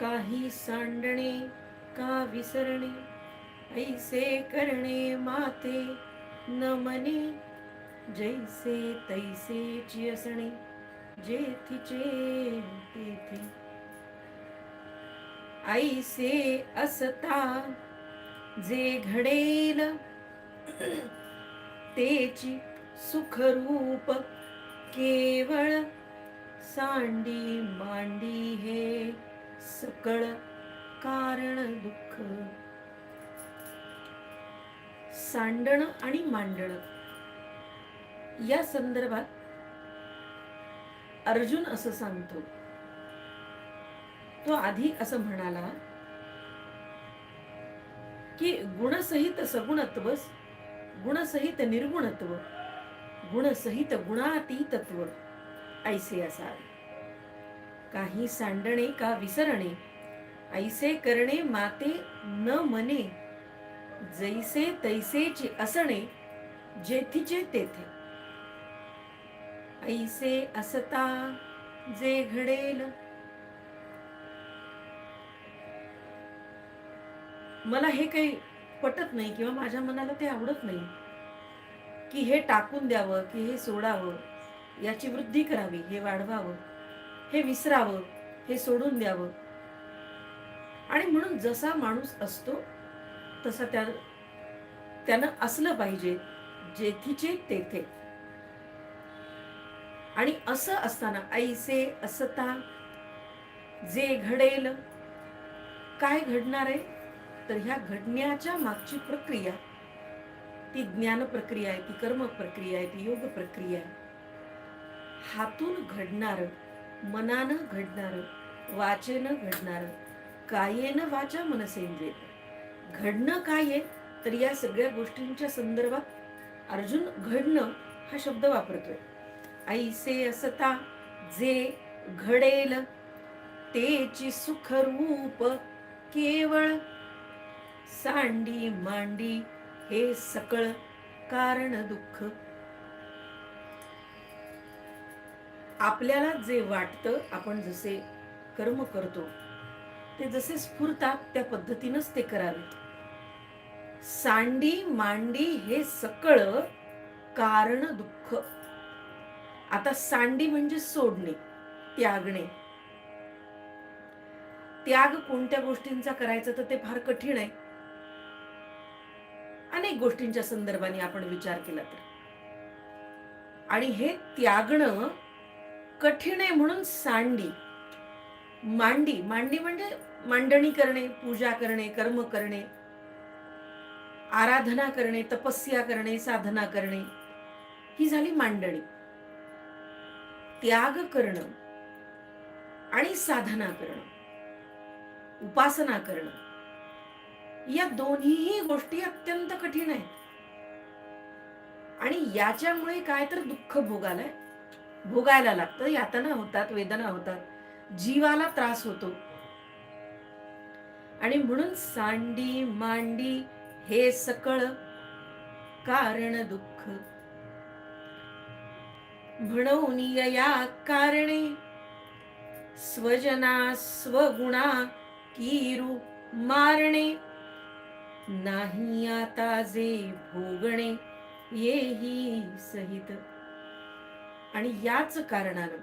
काही सांडणे का विसरणे? ऐसे करणे माते न मने. जैसे तैसेची असणे जेथीचे तेथे. ऐसे असता जे घडेल तेची सुखरूप केवळ सांडी मांडी हे. सकळ कारण दुःख. सांडण आणि मांडण. या संदर्भात अर्जुन असं सांगतो. तो आधी असं म्हणाला की गुणसहित सगुणत्व गुणसहित निर्गुणत्व गुणसहित गुणातीतत्व ऐसे असावे. काही सांडणे का विसरणे? ऐसे करणे माते न मने. जैसे तैसेची असणे जेथीचे तेथे. ऐसे असता जे घडेल. मला हे काही पटत नाही किंवा माझ्या मनाला ते आवडत नाही. की हे टाकून द्यावं की हे सोडावं याची वृद्धी करावी हे वाढवावं. हे विसरावं हे सोडून द्यावं. आणि म्हणून जसा माणूस असतो तसा त्या त्यानं असलं पाहिजे जेथीचे तेथे. आणि असं असताना ऐसे असता जे घडेल काय घडणार आहे तर ह्या घडण्याच्या मागची प्रक्रिया ती ज्ञान प्रक्रिया आहे ती कर्म प्रक्रिया आहे ती योग प्रक्रिया आहे. हातून घडणार मनानं घडणारं वाचेनं घडणारं कायेनं वाचा मनसेंद्रिय घडणं काय आहे? तर या सगळ्या गोष्टींच्या संदर्भात अर्जुन घडणं हा शब्द वापरतोय. ऐसे असता जे घडेल तेची सुखरूप केवळ. सांडी मांडी हे सकळ कारण दुःख. आपल्याला जे वाटतं आपण जसे कर्म करतो ते जसे स्फुरतात त्या पद्धतीनंच ते करावे. सांडी मांडी हे सकळ कारण दुःख. आता सांडी म्हणजे सोडणे त्यागणे. त्याग कोणत्या गोष्टींचा करायचा तर ते फार कठीण आहे. अनेक गोष्टींच्या संदर्भाने आपण विचार केला तर. आणि हे त्यागणं कठीण आहे म्हणून सांडी. मांडी मांडी म्हणजे मांडणी करणे पूजा करणे कर्म करणे आराधना करणे तपस्या करणे साधना करणे ही झाली मांडणी. त्याग करणं आणि साधना करणं उपासना करणं या दोन्हीही गोष्टी अत्यंत कठीण आहेत. आणि याच्यामुळे काय तर दुःख भोगालाय भोगायला लागतं यातना होतात वेदना होतात जीवाला त्रास होतो. आणि म्हणून सांडी मांडी हे सकळ कारण दुःख. म्हणून या कारणे स्वजना स्वगुणा किरू मारणे. नाही आता जे भोगणे येही सहित. आणि याच कारणानं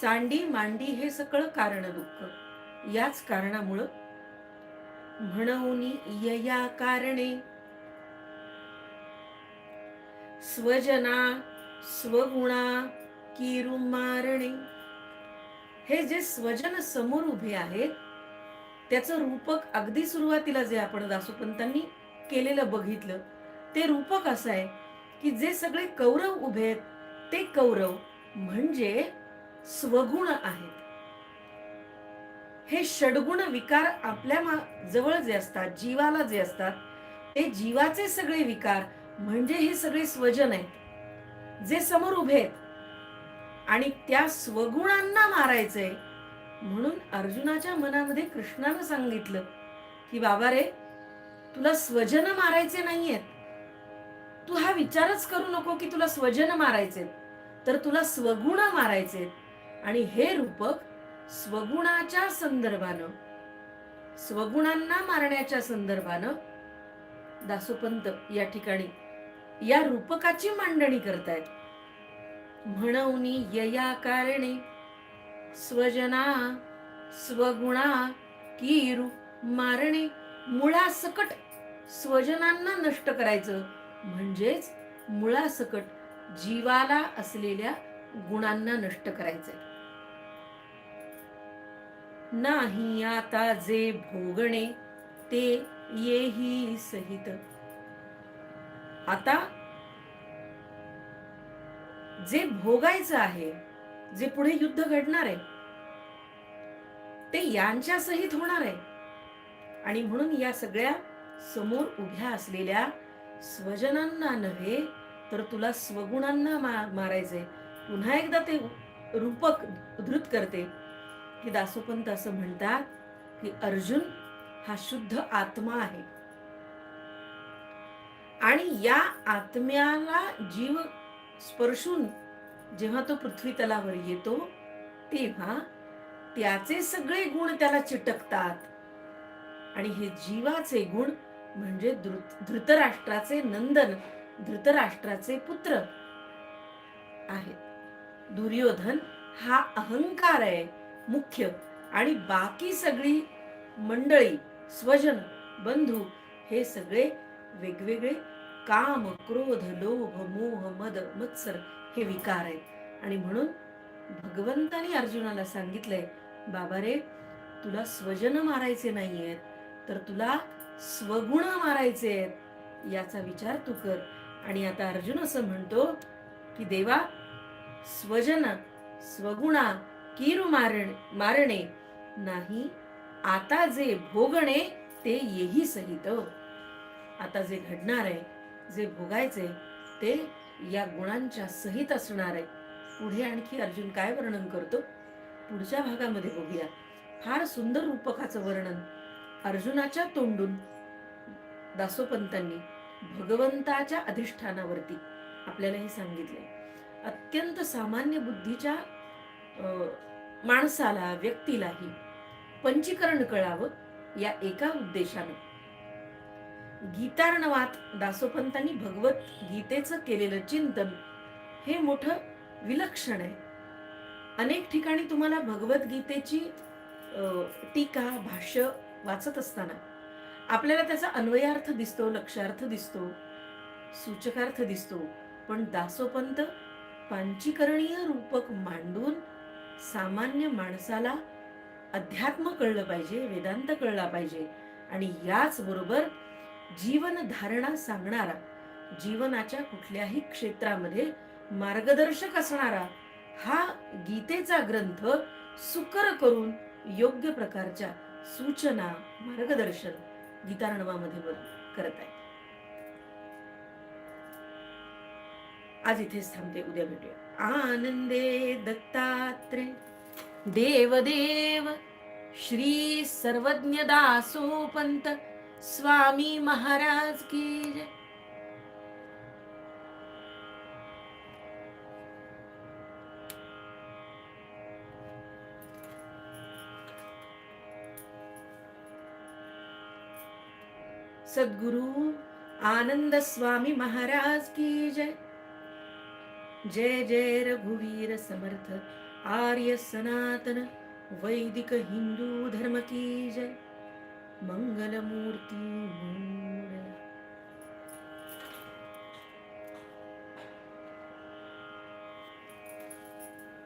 सांडी मांडी हे सकळ कारण दुःख याच कारणामुळं म्हणून यया कारणे स्वजना स्वगुणा किरू मारणे. हे जे स्वजन समोर उभे आहेत त्याचं रूपक अगदी सुरुवातीला जे आपण दासोपंतांनी केलेलं बघितलं ते रूपक असं आहे की जे सगळे कौरव उभे आहेत ते कौरव म्हणजे स्वगुण आहेत. हे षडगुण विकार आपल्या जवळ जे असतात जीवाला जे असतात ते जीवाचे सगळे विकार म्हणजे हे सगळे स्वजन आहेत. जे समोर उभे आहेत आणि त्या स्वगुणांना मारायचंय. म्हणून अर्जुनाच्या मनामध्ये कृष्णानं सांगितलं की बाबा रे तुला स्वजन मारायचे नाहीयेत. तू हा विचारच करू नको की तुला स्वजन मारायचे तर तुला स्वगुण मारायचे आणि हे रूपक स्वगुणाच्या संदर्भानं स्वगुणांना मारण्याच्या संदर्भानं दासोपंत या ठिकाणी या रूपकाची मांडणी करतायत. म्हणवनी यया कारणे स्वजना स्वगुणा कीरू मारणे. मुळासकट स्वजनांना नष्ट करायचं. म्हणजेच मुळासकट जीवाला असलेल्या गुणांना नष्ट करायचंय. नाही आता जे भोगणे ते येही सहित. आता जे भोगायचं आहे जे पुढे युद्ध घडणार आहे ते यांच्या सहित होणार आहे. आणि म्हणून या सगळ्या समोर उभ्या असलेल्या स्वजनांना नव्हे तर तुला स्वगुणांना मा मारायचंय. पुन्हा एकदा ते रूपक उद्धृत करते. की दासोपंत असं म्हणतात की अर्जुन हा शुद्ध आत्मा आहे. आणि या आत्म्याला जीव स्पर्शून जेव्हा तो पृथ्वी तलावर येतो तेव्हा त्याचे सगळे गुण त्याला चिटकतात. आणि हे जीवाचे गुण म्हणजे धृत- धृतराष्ट्राचे नंदन धृतराष्ट्राचे पुत्र आहेत. दुर्योधन हा अहंकार आहे मुख्य. आणि बाकी सगळी मंडळी स्वजन बंधू हे सगळे वेगवेगळे काम क्रोध लोभ मोह मद मत्सर हे विकार आहेत. आणि म्हणून भगवंतानी अर्जुनाला सांगितलंय बाबा रे तुला स्वजन मारायचे नाहीयेत तर तुला स्वगुण मारायचे आहेत. याचा विचार तू कर. आणि आता अर्जुन असं म्हणतो की देवा स्वजन स्वगुणा कीरू मारण मारणे नाही आता जे भोगणे ते येही सहित. आता जे घडणार आहे जे भोगायचे ते या गुणांच्या सहित असणार आहे. पुढे आणखी अर्जुन काय वर्णन करतो? पुढच्या भागामध्ये बघूया. फार सुंदर रूपकाचं वर्णन. अर्जुनाच्या तोंडून. दासोपंतांनी भगवंताच्या अधिष्ठानावरती आपल्याला हे सांगितले. अत्यंत सामान्य बुद्धीच्या माणसाला व्यक्तीलाही पंचीकरण कळावं या एका उद्देशानं. गीतार्णवात दासोपंतांनी भगवत गीतेचं केलेलं चिंतन हे मोठं विलक्षण आहे. अनेक ठिकाणी तुम्हाला भगवद्गीतेची टीका भाष्य वाचत असताना आपल्याला त्याचा अन्वयार्थ दिसतो लक्षार्थ दिसतो सूचकार्थ दिसतो. पण दासोपंत पांचीकरणीय रूपक मांडून सामान्य माणसाला अध्यात्म कळलं पाहिजे वेदांत कळला पाहिजे. आणि याच बरोबर जीवन धारणा सांगणारा जीवनाच्या कुठल्याही क्षेत्रामध्ये मार्गदर्शक असणारा हा गीतेचा ग्रंथ सुकर करून योग्य प्रकारच्या सूचना मार्गदर्शन गीतारणवामध्ये करत आहे. आज इथेच थांबते उद्या भेटूया. आनंदे दत्तात्रे देवदेव श्री सर्वज्ञ दासोपंत स्वामी महाराज की सद्गुरु आनंद स्वामी महाराज की जय। जय जय रघुवीर समर्थ आर्य सनातन वैदिक हिंदू धर्म की जय। मंगलमूर्ती